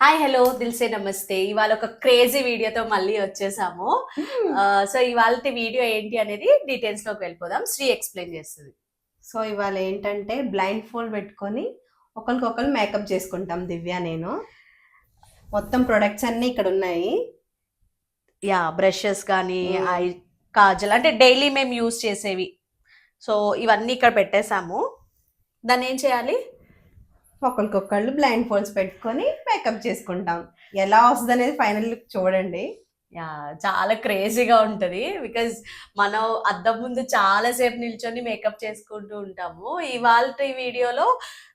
Hi hello దిల్సే నమస్తే ఇవాళ ఒక క్రేజీ వీడియోతో మళ్ళీ వచ్చేసాము. సో ఇవాళ వీడియో ఏంటి అనేది డీటెయిల్స్లోకి వెళ్ళిపోదాం. శ్రీ ఎక్స్ప్లెయిన్ చేస్తుంది. సో ఇవాళ ఏంటంటే బ్లైండ్ ఫోల్డ్ పెట్టుకొని ఒకరికొకరు మేకప్ చేసుకుంటాం దివ్య నేను. మొత్తం ప్రొడక్ట్స్ అన్నీ ఇక్కడ ఉన్నాయి. యా బ్రషెస్ కానీ Mm. ఐ కాజల్ అంటే డైలీ మేము యూస్ చేసేవి. సో ఇవన్నీ ఇక్కడ పెట్టేసాము దాన్ని ఏం చేయాలి? ఒకరికొకళ్ళు బ్లైండ్ ఫోల్డ్స్ పెట్టుకొని మేకప్ చేసుకుంటాం. ఎలా వస్తుంది అనేది ఫైనల్ చూడండి. యా చాలా క్రేజీగా ఉంటుంది. బికాజ్ మనం అద్దం ముందు చాలా సేపు నిల్చొని మేకప్ చేసుకుంటూ ఉంటాము. ఇవాళ వీడియోలో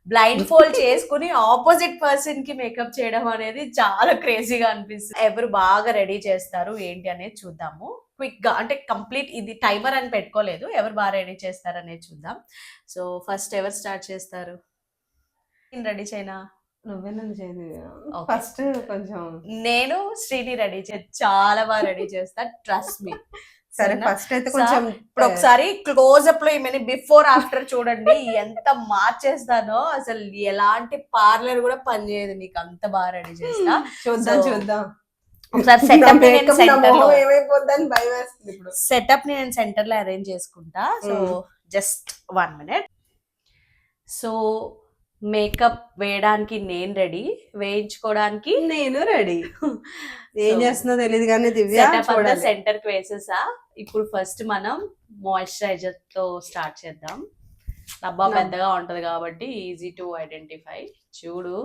బ్లైండ్ ఫోల్డ్ చేసుకుని ఆపోజిట్ పర్సన్కి మేకప్ చేయడం అనేది చాలా క్రేజీగా అనిపిస్తుంది. ఎవరు బాగా రెడీ చేస్తారు ఏంటి అనేది చూద్దాము. క్విక్గా అంటే కంప్లీట్ ఇది టైమర్ అని పెట్టుకోలేదు. ఎవరు బాగా రెడీ చేస్తారు అనేది చూద్దాం. సో ఫస్ట్ ఎవరు స్టార్ట్ చేస్తారు? రెడీ చేయనా? నువ్వే నన్ను చేయదు Okay. ఫస్ట్ కొంచెం నేను శ్రీని రెడీ చే చాలా బాగా రెడీ చేస్తా ట్రస్ట్ మీ సరే? ఫస్ట్ అయితే కొంచెం ఇప్పుడు ఒకసారి క్లోజ్ అప్లో ఈమె బిఫోర్ ఆఫ్టర్ చూడండి ఎంత మార్చేస్తానో అసలు ఎలాంటి పార్లర్ కూడా పనిచేయదు నీకు అంత బాగా రెడీ చేస్తా. చూద్దాం చూద్దాం. ఒకసారి సెటప్ నేను నా సెటప్ నేను సెంటర్లో అరేంజ్ చేసుకుంటా. So. Just one minute so makeup వేయడానికి నేను రెడీ వేయించుకోవడానికి నేను రెడీ. ఏం చేస్తుందో తెలియదు కానీ దివ్య సెంటర్కి వేసేసా. ఇప్పుడు ఫస్ట్ మనం మాయిశ్చరైజర్తో స్టార్ట్ చేద్దాం డబ్బా పెద్దగా ఉంటది కాబట్టి ఈజీ టు ఐడెంటిఫై చూడు.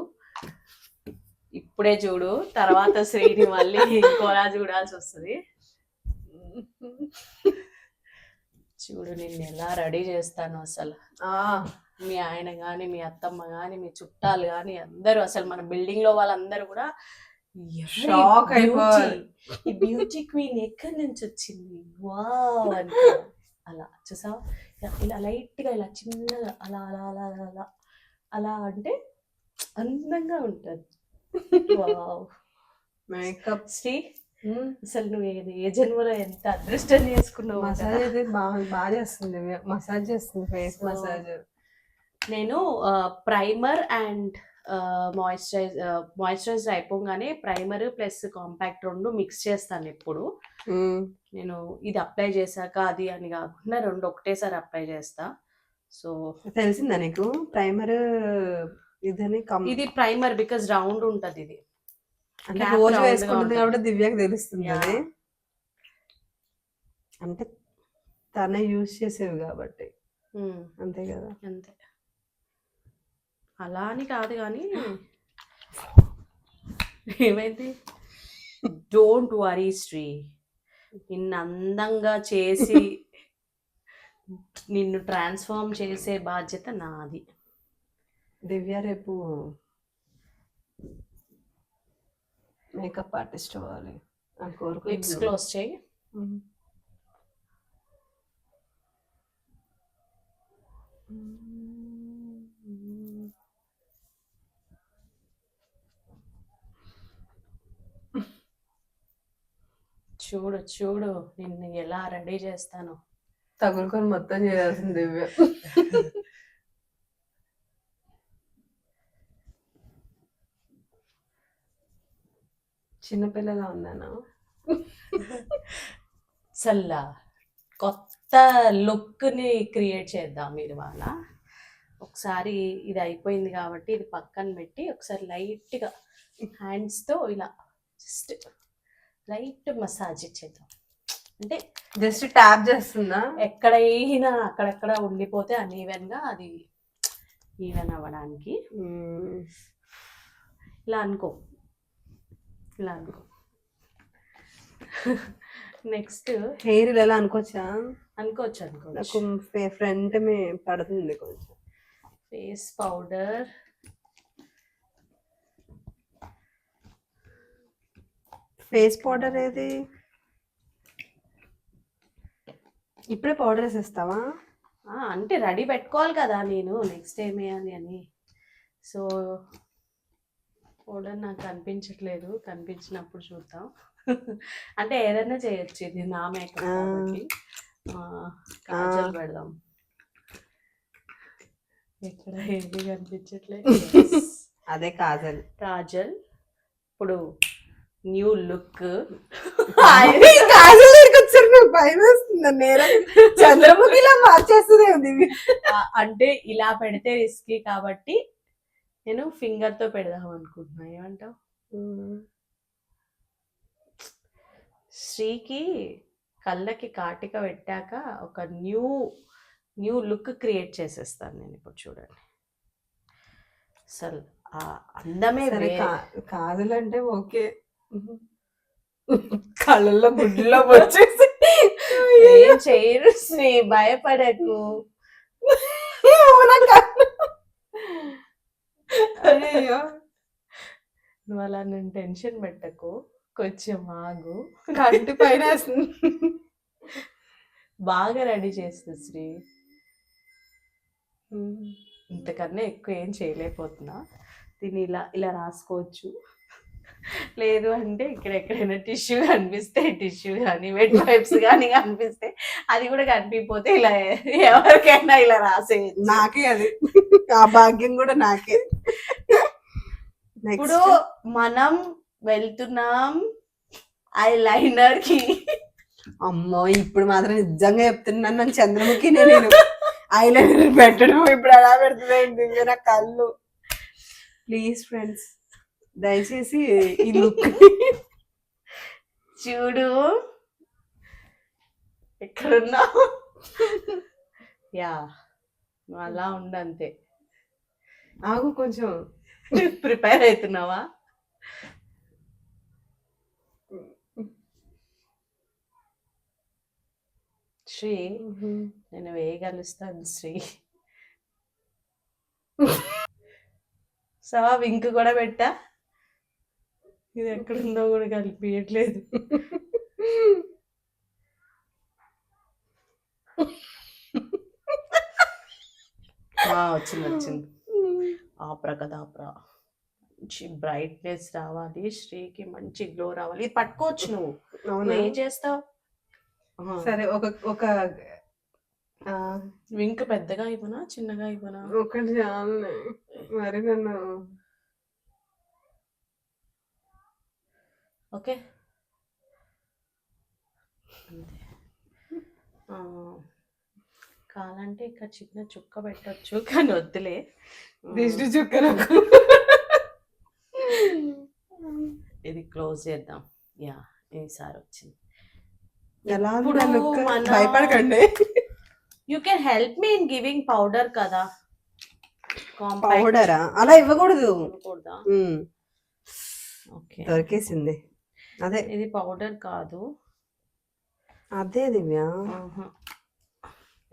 ఇప్పుడే చూడు. తర్వాత శ్రీని మళ్ళీ ఇంకోలా చూడాల్సి వస్తుంది. చూడు నిన్ను ఎలా రెడీ చేస్తాను అసలు. మీ ఆయన గాని మీ అత్తమ్మ గాని మీ చుట్టాలు గాని అందరూ అసలు మన బిల్డింగ్లో వాళ్ళందరూ కూడా "ఎవరి Shock beauty? అయిపోవాలి. ఈ బ్యూటీ క్వీన్ ఎక్కడి నుంచి వచ్చింది? వావ్ అనుకో అలా చూసావా? ఇలా- లైట్గా ఇలా చిన్నగా అలా అలా అలా అలా అలా అంటే అందంగా ఉంటది. వావ్ మేకప్ శ్రీ అసలు నువ్వు ఏ- ఏ జన్మలో ఎంత అదృష్టం చేసుకున్నావు మసాజ్. అయితే బాగా బాగా చేస్తుంది. మసాజ్ చేస్తుంది ఫేస్ మసాజ్ నేను ప్రైమర్ అండ్ మాయిశ్చరైజ్ మాయిశ్చరైజర్ అయిపోగానే ప్రైమర్ ప్లస్ కాంపాక్ట్ రెండు మిక్స్ చేస్తాను ఎప్పుడు. నేను ఇది అప్లై చేశాక అది అని కాకుండా రెండు ఒకటేసారి అప్లై చేస్తా. సో తెలిసిందా నీకు? ప్రైమర్ ఇదని కమ్ ఇది ప్రైమర్ బికాజ్ రౌండ్ ఉంటది ఇది. అంటే రోజు వేసుకుంటుంది. కాబట్టి దివ్యకి తెలుస్తుంది. అది. అంటే తనే యూజ్ చేసేవి కాబట్టి. అంతే కదా. అంతే. అలా అని కాదు కానీ ఏమైంది? డోంట్ వరీ శ్రీ నిన్ను అందంగా చేసి నిన్ను ట్రాన్స్ఫార్మ్ చేసే బాధ్యత నాది. దివ్య రేపు మేకప్ ఆర్టిస్ట్ అవ్వాలి లిప్స్. క్లోజ్ చేయి. మ్మ్. చూడు చూడు నిన్ను ఎలా రెడీ చేస్తాను. తగులుకొని మొత్తం చేయాల్సింది దివ్య. చిన్నపిల్లలా ఉన్నాను చల్ల. కొత్త లుక్ని క్రియేట్ చేద్దాం మీరు వాళ్ళ ఒకసారి ఇది అయిపోయింది కాబట్టి ఇది పక్కన పెట్టి ఒకసారి లైట్గా హ్యాండ్స్తో ఇలా జస్ట్ లైట్ మసాజ్ ఇచ్చేద్దాం. అంటే జస్ట్ ట్యాప్ చేస్తుందా ఎక్కడైనా అక్కడక్కడ ఉండిపోతే అన్ఈవెన్గా అది ఈవెన్ అవ్వడానికి. ఇలా అనుకో. ఇలా అనుకో. నెక్స్ట్ హెయిర్ ఇలా అనుకోవచ్చా? అనుకోవచ్చు నాకు అనుకోవచ్చు ఫ్రంట్ మీ పడుతుంది కొంచెం. ఫేస్ పౌడర్ ఫేస్ పౌడర్ ఏది? ఇప్పుడే పౌడర్ వేసేస్తావా? అంటే రెడీ పెట్టుకోవాలి కదా నేను నెక్స్ట్ టైం వేయాలి అని. సో పౌడర్ నాకు కనిపించట్లేదు కనిపించినప్పుడు చూద్దాం. అంటే ఏదైనా చేయొచ్చు ఇది నా మేకప్ కాజల్ పెడదాం. ఎక్కడ ఏది కనిపించట్లేదు? అదే కాజల్. కాజల్. ఇప్పుడు న్యూ లుక్. కాజల్ దగ్గరికి వచ్చారు నాకు భయం వేస్తుంది. నేరం చంద్రముఖిలా మార్చేస్తుంది దివ్య అంటే ఇలా పెడితే రిస్కీ కాబట్టి నేను ఫింగర్తో పెడదాం అనుకుంటున్నా. ఏమంటావు? శ్రీకి కళ్ళకి కాటిక పెట్టాక ఒక న్యూ న్యూ లుక్ క్రియేట్ చేసేస్తాను నేను ఇప్పుడు చూడండి. అసలు అందమే సరే వే- కా- కాజల్ అంటే ఓకే. కళ్ళల్లో గుడ్లో వచ్చేసి. ఏం చేయరు శ్రీ భయపడకు. అయ్యో నువ్వు అలా నేను టెన్షన్ పెట్టకు. కొంచెం ఆగు. కంటి పైన. బాగా రెడీ చేస్తుంది శ్రీ. ఇంతకన్నా ఎక్కువ ఏం చేయలేకపోతున్నా. దీన్ని ఇలా ఇలా రాసుకోవచ్చు. లేదు అంటే ఇక్కడ ఎక్కడైనా టిష్యూ కనిపిస్తే టిష్యూ కానీ వెట్ వైప్స్ కానీ కనిపిస్తే అది కూడా కనిపిపోతే ఇలా ఎవరికైనా ఇలా రాసేయచ్చు. నాకే అది. ఆ భాగ్యం కూడా నాకే. ఇప్పుడు మనం వెళ్తున్నాం ఐ లైనర్కి అమ్మో ఇప్పుడు మాత్రం నిజంగా చెప్తున్నాను నన్ను చంద్రముఖి నేను. ఐలైనర్ పెట్టడం ఇప్పుడు ఎలా పెడుతుంది నా కళ్ళు. ప్లీజ్ ఫ్రెండ్స్ దయచేసి ఈ లుక్ చూడు. ఎక్కడున్నావు? యా నువ్వు అలా ఉండంతే ఆగు కొంచెం. ప్రిపేర్ అవుతున్నావా? శ్రీ నేను వేయగలుస్తాను శ్రీ. సవా వింక్ కూడా పెట్టా? ఇది ఎక్కడుందో కూడా కనిపించట్లేదు. ఆ, వచ్చింది వచ్చింది. ఆప్రా కదా ఆప్రా. మంచి బ్రైట్నెస్ రావాలి శ్రీకి మంచి గ్లో రావాలి. ఇది పట్టుకోవచ్చు నువ్వు. ఏం చేస్తావు? సరే ఒక ఒక వింక్ పెద్దగా ఇవ్వనా చిన్నగా ఇవ్వనా? ఒకటి. మరి నన్ను ఓకే. కావాలంటే ఇక్కడ చిన్న చుక్క పెట్టొచ్చు కానీ వద్దులే. దిష్టి చుక్కలు ఇది క్లోజ్ చేద్దాం. యా ఈసారి వచ్చింది. ఎలా భయపడకండి. You can help me in giving powder కదా. పౌడరా అలా ఇవ్వకూడదు. ఓకే దొరికేసింది. అదే ఇది పౌడర్ కాదు అదే దివ్య.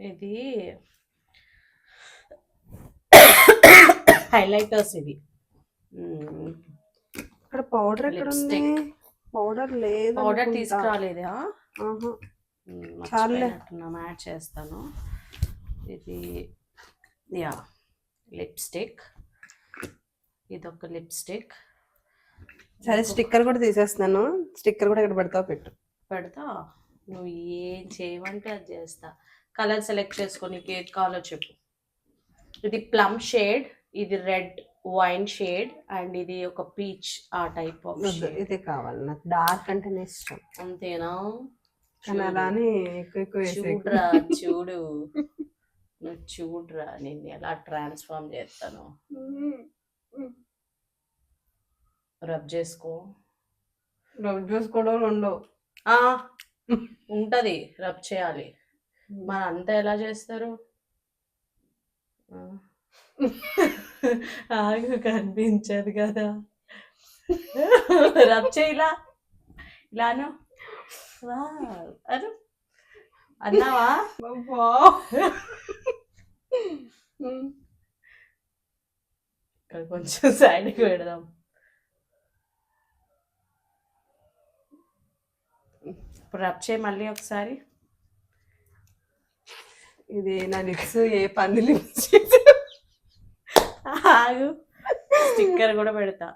ఇది హైలైటర్స్ ఇది. ఇక్కడ పౌడర్ ఎక్కడ ఉంది. పౌడర్ లేదు పౌడర్. తీసుకురాలేదా. మర్చిపోయినట్టున్నాం, యాడ్ చేస్తాను ఇది యా లిప్స్టిక్ ఇది ఒక లిప్స్టిక్ సరే స్టిక్కర్ కూడా తీసేస్తున్నాను. స్టిక్కర్ కూడా ఇక్కడ పెడతావు పెట్టు. పెడతా. నువ్వు ఏం చేయమంటే అది చేస్తా. కలర్ సెలెక్ట్ చేసుకొని నీకు ఏది కావాలో చెప్పు. ఇది ప్లమ్ షేడ్ ఇది రెడ్ వైన్ షేడ్ అండ్ ఇది ఒక పీచ్ ఆ టైప్ ఆఫ్ ఇదే కావాలి. నాకు డార్క్ అంటేనే ఇష్టం. అంతేనా? కానీ చూడు. అలా అని ఎక్కువ ఎక్కువ వేసేయకు. చూడురా చూడు. నువ్వు చూడురా నిన్ను ఎలా ట్రాన్స్ఫార్మ్ చేస్తాను. రబ్ చేసుకో. రబ్ చేసుకోవడం ఉండవు ఉంటది రబ్ చేయాలి. మన అంతా ఎలా చేస్తారు. ఆగు కనిపించదు కదా. రబ్ చేయిలా ఇలాను అను. అన్నావా. ఇక్కడ కొంచెం సైడ్కి పెడదాం. ఇప్పుడు రబ్ చేయి మళ్ళీ ఒకసారి. ఇది నా లిప్స్ ఏ పంది లిప్స్ ఆగు. స్టిక్కర్ కూడా పెడతా.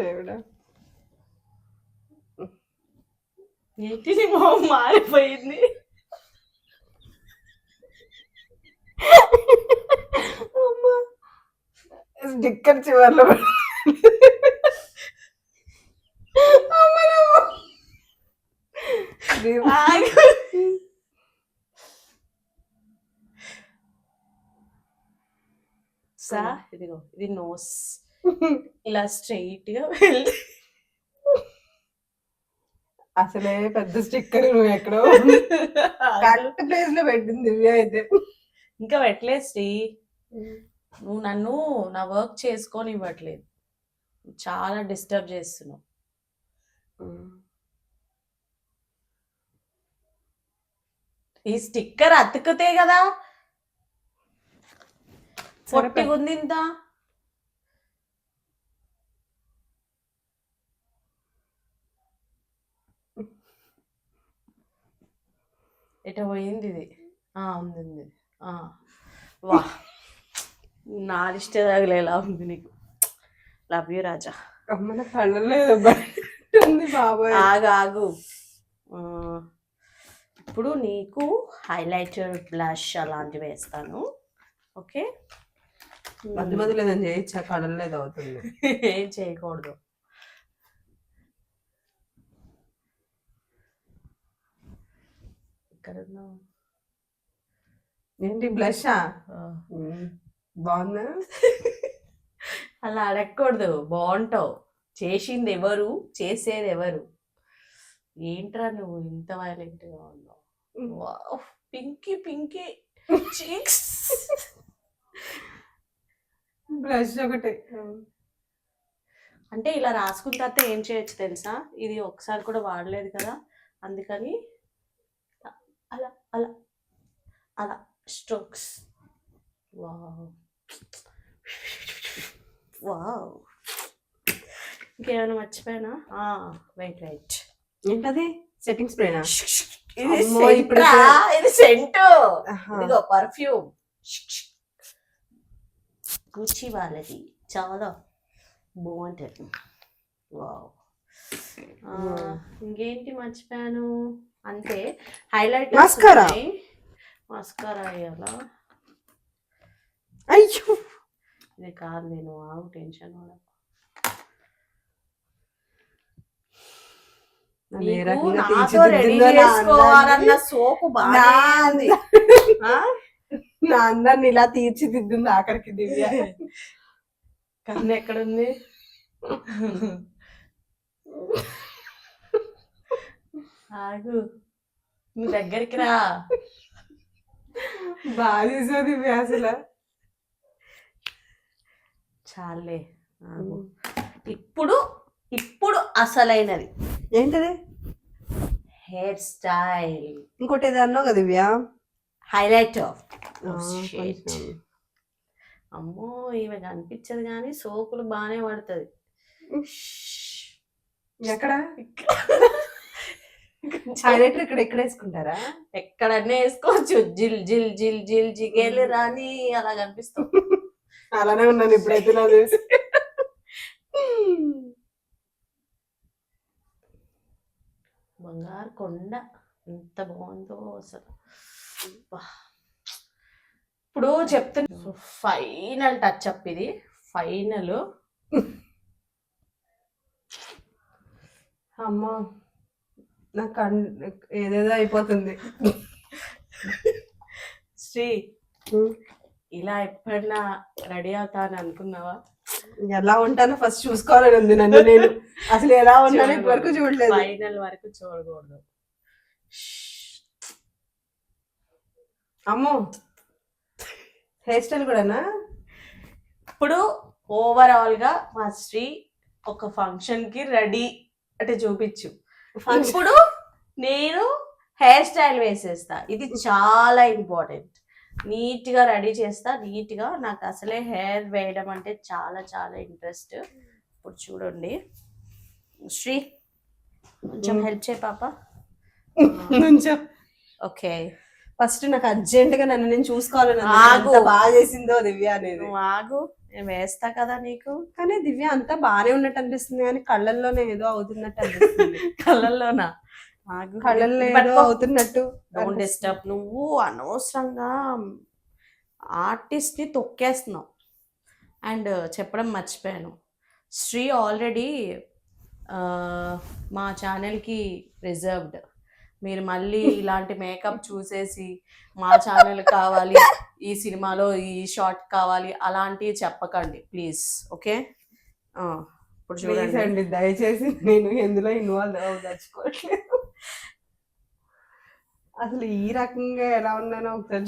దేవుడా. ఏంటి నీ మొహం మారిపోయింది? స్టిక్కర్ చివర్లో. సా ఇదిగో ఇది నోస్ ఇలా స్ట్రైట్గా వెళ్ళి అసలే పెద్ద స్టిక్కర్ నువ్వు ఎక్కడో కరెక్ట్ ప్లేస్లో పెట్టింది దివ్య అయితే ఇంకా పెట్టలేదు శ్రీ నువ్వు నన్ను నా వర్క్ చేసుకొని ఇవ్వట్లేదు చాలా డిస్టర్బ్ చేస్తున్నావు. ఈ స్టిక్కర్ అతుకుతే కదా పొట్టిగా ఉంది ఇంత. ఎట పోయింది ఇది. ఆ ఉంది ఉంది. ఆ. వా. నా దిష్ట తగిలేలా ఉంది నీకు. లవ్ యూ రాజా. అమ్మన కళ్ళలో ఉంది బాబాయ్. ఆగు ఆగు. ఇప్పుడు నీకు హైలైటర్ బ్లష్ అలాంటివి వేస్తాను. ఓకే? మధ్య మధ్యలో ఏదైనా చేయొచ్చా కళ్ళలో ఏదో అవుతుంది. ఏం చేయకూడదు. ఇక్కడ. ఏంటి బ్లషా ఆ, బాగుందా అలా అడగకూడదు. బాగుంటావు. చేసింది ఎవరు? చేసేది ఎవరు? ఏంట్రా నువ్వు ఇంత వైలెంట్గా ఉన్నావు? పింకీ పింకీ. చీక్స్. బ్లష్ ఒకటి. అంటే ఇలా రాసుకున్న తర్వాత ఏం చేయొచ్చు తెలుసా? ఇది ఒకసారి కూడా వాడలేదు కదా? అందుకని అలా అలా అలా. స్ట్రోక్స్. వావ్. వావ్. ఇంకేమైనా మర్చిపోయానా? వెయిట్ వెయిట్ ఏంటది? సెట్టింగ్ స్ప్రేనా ఇది సెంటు. ఇదిగో పర్ఫ్యూమ్ గుచ్చి వాళ్ళది. చాలా బాగుంటుంది. వావ్. ఆ, ఇంకేంటి మర్చిపోయాను? అంతే. Highlight Mascara. మస్కారా అయ్యాలా అయ్యో! ఇది కాదు నేను ఆగు టెన్షన్ నాతో రెడీ నా చేసుకోవాలన్న సోకు అందరిని ఇలా తీర్చిదిద్దింది ఆఖరికి దివ్య. కన్ను ఎక్కడుంది? ఆగు. నువ్వు దగ్గరికి రా. బాగా చేసావు దివ్య అసలు. చాలే. ఇప్పుడు ఇప్పుడు అసలైనది. ఏంటది? Hair style. ఇంకోటి ఏదో అన్నావు కదా దివ్య? హైలైట్ ఆ, కొంచెం. అమ్మో ఈమె కనిపించదు కానీ సోకులు బాగానే పడుతుంది. ఎక్కడ? హైలైటర్ ఇక్కడ ఎక్కడ వేసుకుంటారా? ఎక్కడన్నా వేసుకోవచ్చు. జిల్ జిల్ జిల్ జిల్ జిగేలు రాని అలా కనిపిస్తుంది. అలానే ఉన్నాను ఇప్పుడైతే నా తెలిసి. బంగారు కొండ ఎంత బాగుందో అసలు. ఇప్పుడు చెప్తున్నా ఫైనల్ టచ్ అప్ ఇది ఫైనల్. అమ్మా నా కన్ ఏదేదో అయిపోతుంది. శ్రీ ఇలా ఎప్పుడైనా రెడీ అవుతా అని అనుకున్నావా? ఎలా ఉంటానో ఫస్ట్ చూసుకోవాలని ఉంది నన్ను నేను. అసలు ఎలా ఉన్నాను ఇప్పటివరకు చూడలేదు. ఫైనల్ వరకు చూడకూడదు. అమ్మో. హెయిర్ స్టైల్ కూడానా? ఇప్పుడు ఓవరాల్గా మా శ్రీ ఒక ఫంక్షన్కి రెడీ అంటే చూపించు. ఇప్పుడు నేను హెయిర్ స్టైల్ వేసేస్తా. ఇది చాలా ఇంపార్టెంట్ నీట్గా రెడీ చేస్తా. నీట్గా నాకు అసలే హెయిర్ వేయడం అంటే చాలా చాలా ఇంట్రెస్ట్. ఇప్పుడు చూడండి. శ్రీ కొంచెం. హెల్ప్ చేయ పాప. నుంచో ఓకే. ఫస్ట్ నాకు అర్జెంట్గా నన్ను నేను చూసుకోవాలని. ఆగు. బాగా చేసిందో దివ్య అనేది. నువ్వు ఆగు. నేను వేస్తా కదా నీకు. కానీ దివ్య అంతా బాగానే ఉన్నట్టు అనిపిస్తుంది. కానీ కళ్ళల్లోనే ఏదో అవుతున్నట్టు అనిపిస్తుంది. కళ్ళల్లోనా? అవుతున్నట్టు డోంట్ డిస్టర్బ్ నువ్వు అనవసరంగా ఆర్టిస్ట్ని తొక్కేస్తున్నావు అండ్ చెప్పడం మర్చిపోయాను. శ్రీ ఆల్రెడీ మా ఛానల్కి రిజర్వ్డ్ మీరు మళ్ళీ ఇలాంటి మేకప్ చూసేసి మా ఛానల్ కావాలి ఈ సినిమాలో ఈ షార్ట్ కావాలి అలాంటివి చెప్పకండి. ప్లీజ్ ఓకే ఇప్పుడు ప్లీజ్ చూడండి దయచేసి నేను ఎందులో ఇన్వాల్వ్ అవ్వదలుచుకోవట్లేదు. అసలు ఈ రకంగా ఎలా ఉన్నానో ఒకసారి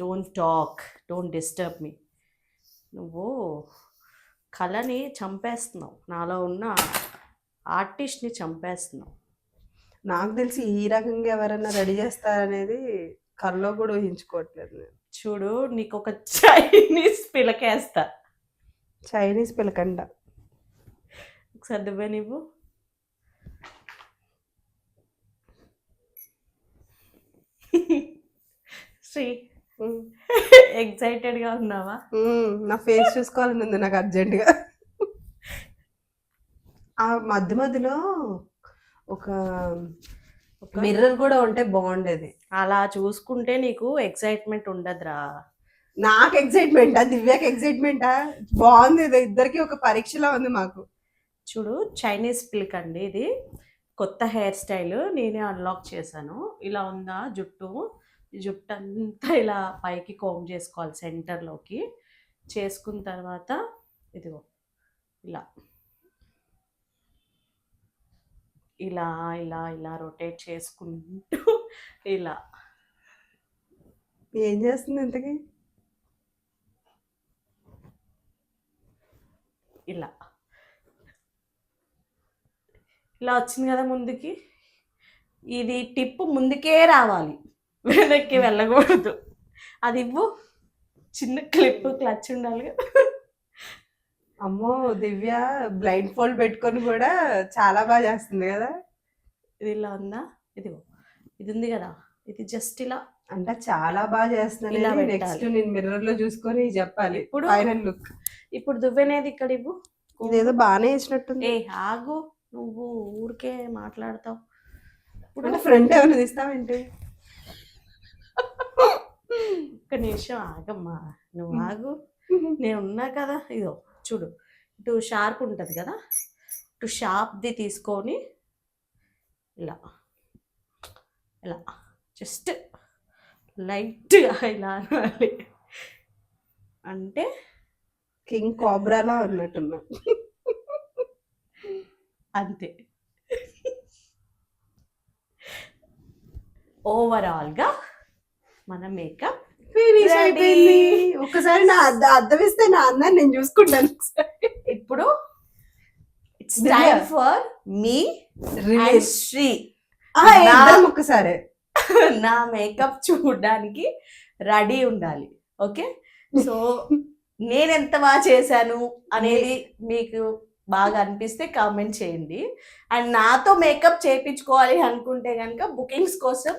don't talk don't disturb me నువ్వు కళని చంపేస్తున్నావు. నాలో ఉన్న ఆర్టిస్ట్ని చంపేస్తున్నావు. నాకు తెలిసి ఈ రకంగా ఎవరైనా రెడీ చేస్తారనేది కల్లో కూడా ఊహించుకోవట్లేదు నేను. చూడు నీకు ఒక చైనీస్ పిలకేస్తా. చైనీస్ పిలకండ ఒకసారి నువ్వు శ్రీ ఎక్సైటెడ్గా ఉన్నావా. నా ఫేస్ చూసుకోవాలని ఉంది నాకు అర్జెంటుగా ఆ మధ్య మధ్యలో ఒక ఒక మిర్రర్ కూడా ఉంటే బాగుండేది. అలా చూసుకుంటే నీకు ఎక్సైట్మెంట్ ఉండదురా. నాకు ఎక్సైట్మెంటా దివ్యాకి ఎక్సైట్మెంటా బాగుంది ఇది. ఇద్దరికి ఒక పరీక్షలా ఉంది మాకు. చూడు చైనీస్ పిల్క్ అండి ఇది. కొత్త హెయిర్ స్టైల్ నేనే అన్లాక్ చేశాను. ఇలా ఉందా జుట్టు? జుట్టు అంతా ఇలా పైకి కోమ్ చేసుకోవాలి సెంటర్లోకి చేసుకున్న తర్వాత ఇదిగో ఇలా. ఇలా ఇలా ఇలా రొటేట్ చేసుకుంటూ ఇలా. ఏం చేస్తుంది ఇంతకి? ఇలా. ఇలా వచ్చింది కదా ముందుకి. ఇది టిప్ ముందుకే రావాలి. వెనక్కి వెళ్ళకూడదు. అది ఇవ్వు. చిన్న క్లిప్ క్లచ్ ఉండాలి. అమ్మో దివ్య బ్లైండ్ ఫోల్డ్ పెట్టుకొని కూడా చాలా బాగా చేస్తుంది కదా. ఇది ఇలా ఉందా? ఇదిగో. ఇది ఉంది కదా. ఇది జస్ట్ ఇలా. అంటే చాలా బాగా చేస్తున్నాను పెట్టాలి. నెక్స్ట్ నేను మిర్రర్లో చూసుకొని చెప్పాలి. ఇప్పుడు- ఫైనల్ లుక్ ఇప్పుడు దువ్వెనేది ఇక్కడ ఇవ్వు. ఇదేదో బాగానే వేసినట్టుంది ఏ ఆగు. నువ్వు ఊరికే మాట్లాడతావు. ఇప్పుడు ఫ్రంట్ ఏమైనా తీస్తావేంటి ఒక్క నిమిషం ఆగమ్మా. నువ్వు ఆగు. నేను ఉన్నా కదా? ఇదో చూడు. ఇటు షార్ప్ ఉంటుంది కదా? ఇటు షార్ప్ది తీసుకొని ఇలా. ఇలా. జస్ట్ లైట్గా ఇలా అనాలి. అంటే కింగ్ కోబ్రాలా ఉన్నట్టున్నా అంతే. ఓవరాల్గా మన మేకప్ ఫినిష్. అయిపోయింది. ఒకసారి నా అద్ద అద్దం ఇస్తే నా అన్నాన్ని నేను చూసుకుంటాను ఇప్పుడు it's. Time for me Sri ఒక్కసారి. నా మేకప్ చూడడానికి రెడీ ఉండాలి. ఓకే సో నేను ఎంత బాగా చేశాను అనేది మీకు బాగా అనిపిస్తే కామెంట్ చేయండి. అండ్ నాతో మేకప్ చేయించుకోవాలి అనుకుంటే కనుక బుకింగ్స్ కోసం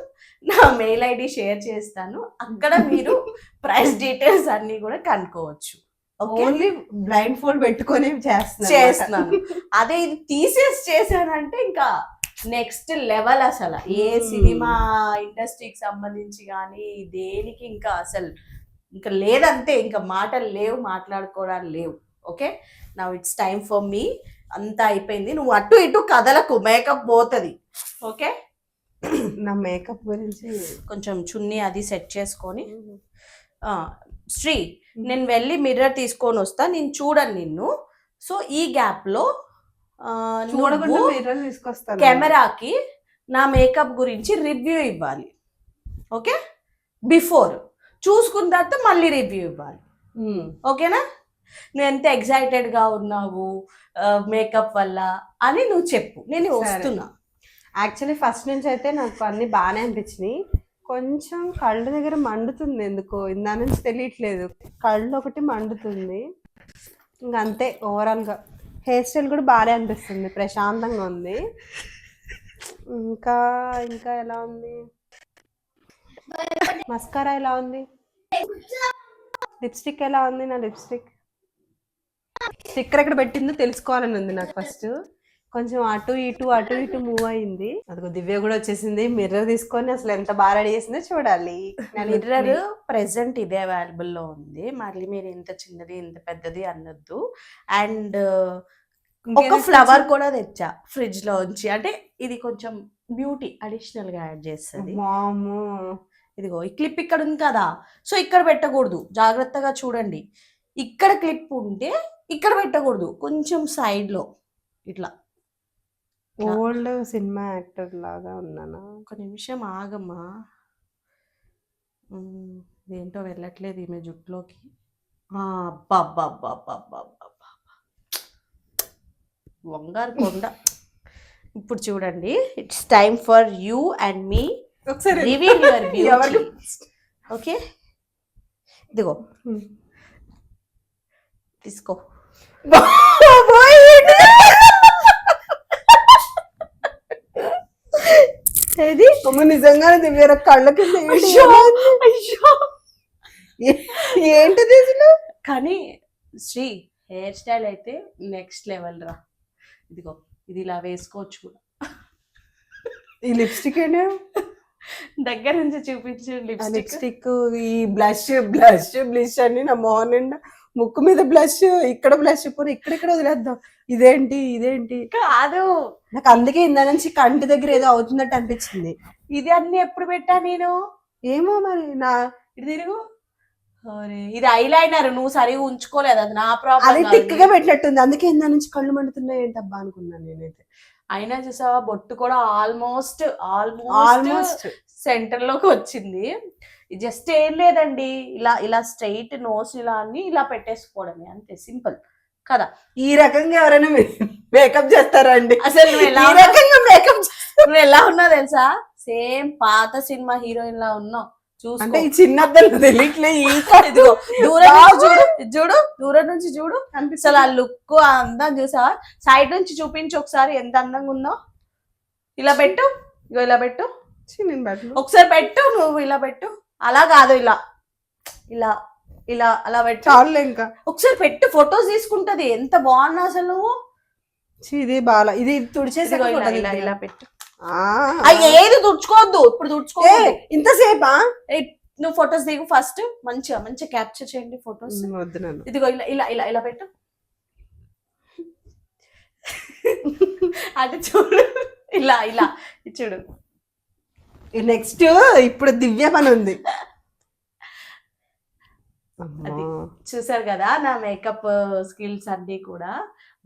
నా మెయిల్ ఐడి షేర్ చేస్తాను. అక్కడ మీరు ప్రైస్ డీటెయిల్స్ అన్ని కూడా కనుక్కోవచ్చు. ఓన్లీ బ్లైండ్ ఫోల్డ్ పెట్టుకొని చేస్తున్నాను. చేస్తున్నాను. అదే ఇది తీసేసి చేశానంటే ఇంకా నెక్స్ట్ లెవెల్ అసలు. ఏ Hmm. సినిమా ఇండస్ట్రీకి సంబంధించి కానీ దేనికి ఇంకా అసలు ఇంకా లేదంతే ఇంకా మాటలు లేవు మాట్లాడుకోవడానికి లేవు. ఓకే? నా ఇట్స్ టైం ఫర్ మీ అంతా అయిపోయింది. నువ్వు అటు ఇటు కదలకు మేకప్ పోతుంది. ఓకే? నా మేకప్ గురించి కొంచెం చున్నీ అది సెట్ చేసుకొని. శ్రీ నేను వెళ్ళి మిర్రర్ తీసుకొని వస్తా. నేను చూడను నిన్ను. సో ఈ గ్యాప్లో ఆ, చూడకుండా నువ్వు మిర్రర్ తీసుకొస్తాను. కెమెరాకి నా మేకప్ గురించి రివ్యూ ఇవ్వాలి. ఓకే? బిఫోర్ చూసుకున్న తర్వాత మళ్ళీ రివ్యూ ఇవ్వాలి. ఓకేనా? నువ్వు ఎంత ఎక్సైటెడ్గా ఉన్నావు మేకప్ వల్ల అని నువ్వు చెప్పు. నేను. వస్తున్నా. యాక్చువల్లీ ఫస్ట్ నుంచి అయితే నాకు అన్ని బాగానే అనిపించినాయి. కొంచెం కళ్ళ దగ్గర మండుతుంది ఎందుకో ఇందా నుంచి తెలియట్లేదు. కళ్ళు ఒకటి మండుతుంది. ఇంకా అంతే ఓవరాల్గా హెయిర్ స్టైల్ కూడా బాగానే అనిపిస్తుంది ప్రశాంతంగా ఉంది. ఇంకా ఇంకా ఎలా ఉంది? మస్కారా ఎలా ఉంది? లిప్స్టిక్ ఎలా ఉంది నా లిప్స్టిక్ స్టిక్కర్ ఎక్కడ పెట్టిందో తెలుసుకోవాలని ఉంది నాకు ఫస్ట్. కొంచెం అటు ఇటు అటు ఇటు మూవ్ అయింది. అదిగో దివ్య కూడా వచ్చేసింది. మిర్రర్ తీసుకొని అసలు ఎంత బాగా రెడీ చేసిందో చూడాలి. మిర్రర్ ప్రెసెంట్ ఇదే అవైలబుల్లో ఉంది. మళ్ళీ మీరు ఇంత చిన్నది ఇంత పెద్దది అనొద్దు. అండ్ ఒక ఫ్లవర్ కూడా తెచ్చా ఫ్రిడ్జ్లో ఉంచి. అంటే ఇది కొంచెం బ్యూటీ అడిషనల్గా యాడ్ చేస్తుంది. మాము ఇదిగో ఈ క్లిప్ ఇక్కడ ఉంది కదా. సో ఇక్కడ పెట్టకూడదు. జాగ్రత్తగా చూడండి. ఇక్కడ క్లిప్ ఉంటే ఇక్కడ పెట్టకూడదు. కొంచెం సైడ్లో. ఇట్లా. ఓల్డ్ సినిమా యాక్టర్ లాగా ఉన్నానా? ఒక నిమిషం ఆగమ్మా. ఇదేంటో వెళ్ళట్లేదు ఈమె జుట్టులోకి. వంగారు కొండ. ఇప్పుడు చూడండి. It's time for you and me reveal your beauty okay ఇదిగో. తీసుకో. ఏది? అమ్మ నిజంగానే దివ్య నా కళ్ళ కింద ఏంటి? అయ్యో అయ్యో! ఏ- ఏంటిది అసలు కానీ శ్రీ హెయిర్ స్టైల్ అయితే నెక్స్ట్ లెవెల్ రా. ఇదిగో ఇది ఇలా వేసుకోవచ్చు కూడా. ఈ లిప్స్టిక్ ఏంటి? దగ్గర నుంచి చూపించు లిప్స్టిక్. ఈ బ్లష్ బ్లష్ బ్లిష్ అని నా మొహం నిండా. ముక్కు మీద బ్లష్ ఇక్కడ బ్లష్ పోనీ ఇక్కడ ఇక్కడ వదిలేద్దాం. ఇదేంటి ఇదేంటి? కాదు. నాకు అందుకే ఇందా నుంచి కంటి దగ్గర ఏదో అవుతున్నట్టు అనిపించింది. ఇది అన్ని ఎప్పుడు పెట్టా నేను? ఏమో మరి నా ఇటు తిరుగు. ఇది ఐలైనర్ నువ్వు సరిగా ఉంచుకోలేదు అది నా అది ప్రాబ్లం తిక్కగా పెట్టినట్టుంది అందుకే ఇందా నుంచి కళ్ళు మండుతున్నాయి ఏంటబ్బా అనుకున్నాను నేనైతే. అయినా చూసావా బొట్టు కూడా ఆల్మోస్ట్ ఆల్మోస్ట్ ఆల్మోస్ట్ సెంటర్లోకి వచ్చింది. జస్ట్ ఏం లేదండి. ఇలా ఇలా స్ట్రైట్ నోస్ ఇలా అని ఇలా పెట్టేసుకోవడమే. అంతే సింపుల్. కదా? ఈ రకంగా ఎవరైనా మేకప్ చేస్తారా అండి? అసలు ఈ? రకంగా మేకప్ నువ్వు ఎలా ఉన్నావు తెలుసా? సేమ్ పాత సినిమా హీరోయిన్ లా ఉన్నావు. చూసుకో. ఈ తెలియట్లే ఇదిగో దూరం చూడు చూడు దూరం నుంచి చూడు. అసలు అనిపిస్తుంది ఆ లుక్ ఆ అందం చూసావా? సైడ్ నుంచి చూపించు ఒకసారి ఎంత అందంగా ఉందో. ఇలా పెట్టు. ఇగో ఇలా పెట్టు. ఒకసారి పెట్టు నువ్వు ఇలా పెట్టు. అలా కాదు ఇలా. ఇలా ఇలా అలా పెట్టు. చాలు ఇంకా. ఒకసారి పెట్టు ఫొటోస్ తీసుకుంటది. ఎంత బాగున్నా అసలు. నువ్వు ఇది బాల ఇది తుడిచేసి ఇలా ఇలా పెట్టు. ఏది తుడుచుకోవద్దు. ఇప్పుడు ఏ, తుడుచుకోవద్దు ఇంతసేపా నువ్వు ఫొటోస్ దిగు ఫస్ట్. మంచిగా మంచిగా క్యాప్చర్ చేయండి ఫొటోస్. ఇదిగో ఇలా ఇలా ఇలా ఇలా పెట్టు. అది చూడు. ఇలా ఇలా. చూడు. నెక్స్ట్ ఇప్పుడు దివ్య పని ఉంది. అది. చూసారు కదా నా మేకప్ స్కిల్స్ అన్ని కూడా.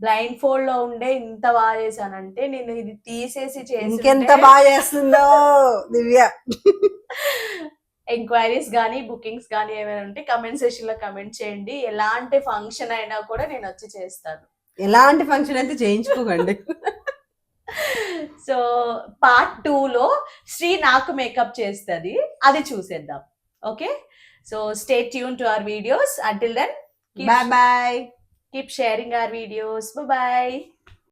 బ్లైండ్ ఫోల్డ్లో ఉండే ఇంత బాగా చేశానంటే నేను ఇది తీసేసి చేసి ఇంకెంత బాగా చేస్తుందో దివ్య. ఎంక్వైరీస్ కానీ బుకింగ్స్ కానీ ఏమైనా ఉంటే కమెంట్ సెషన్లో కమెంట్ చేయండి. ఎలాంటి ఫంక్షన్ అయినా కూడా నేను వచ్చి చేస్తాను. ఎలాంటి ఫంక్షన్ అయితే చేయించుకోకండి. సో పార్ట్ టూ లో శ్రీ నాకు మేకప్ చేస్తుంది. అది చూసేద్దాం. Okay so stay tune to our videos until then bye bye keep sharing our videos bye